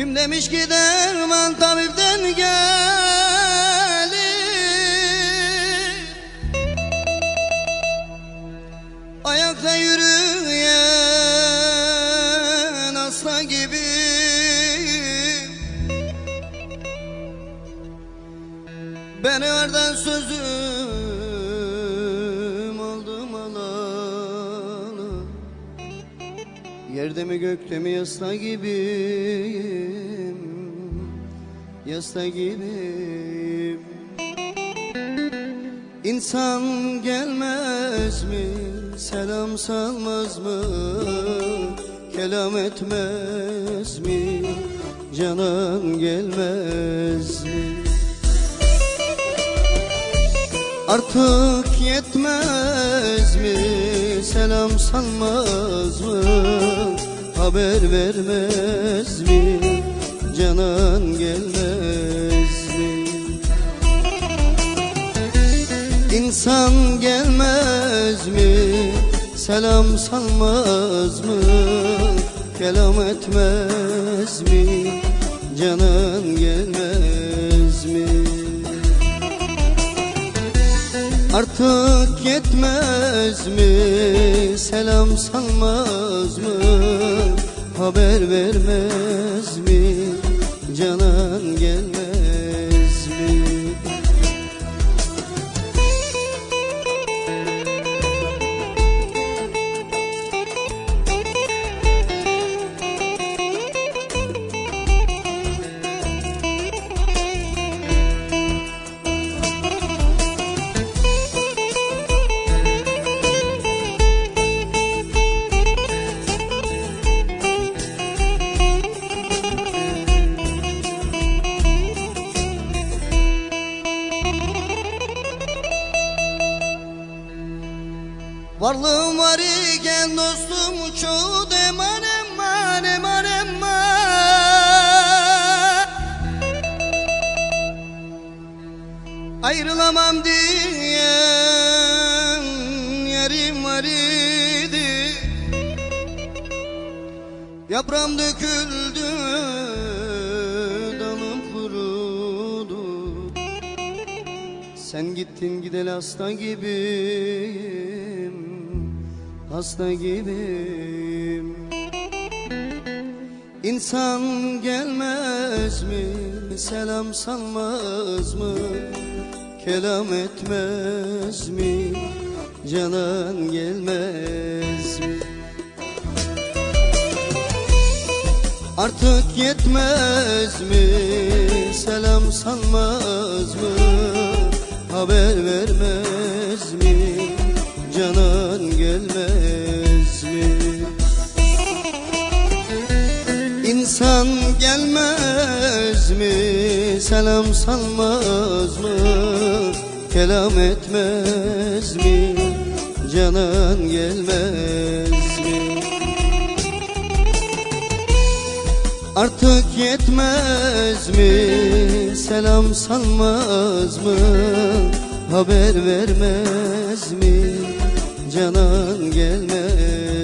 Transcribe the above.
Demiş ki derman tabipten gelir Ayakta yürüyen aslan gibi. Ben oradan sözüm Yerde mi gökte mi yasta gibiyim? Yasta gibiyim. İnsan gelmez mi? Selam salmaz mı? Kelam etmez mi? Canan gelmez mi? Artık yetmez mi? Selam salmaz mı Haber vermez mi? Canan gelmez mi? İnsan gelmez mi? Selam salmaz mı? Kelam etmez mi? Canan gelmez mi? Artık yetmez mi? Selam salmaz mı Haber vermez mi Varlığım var iken dostum çoğu eman eman eman eman. Ayrılamam diyen yerim var idi. Yaprağım döküldü dalım kurudu. Sen gittin gideli hasta gibiyim Hasta gibiyim. İnsan gelmez mi? Selam salmaz mı? Kelam etmez mi? Canan gelmez mi? Artık yetmez mi? Selam salmaz mı? Haber vermez mi? Canan gelmez mi Selam salmaz mı? Kelam etmez mi? Canan gelmez mi? Artık yetmez mi? Selam salmaz mı? Haber vermez mi? Canan gelmez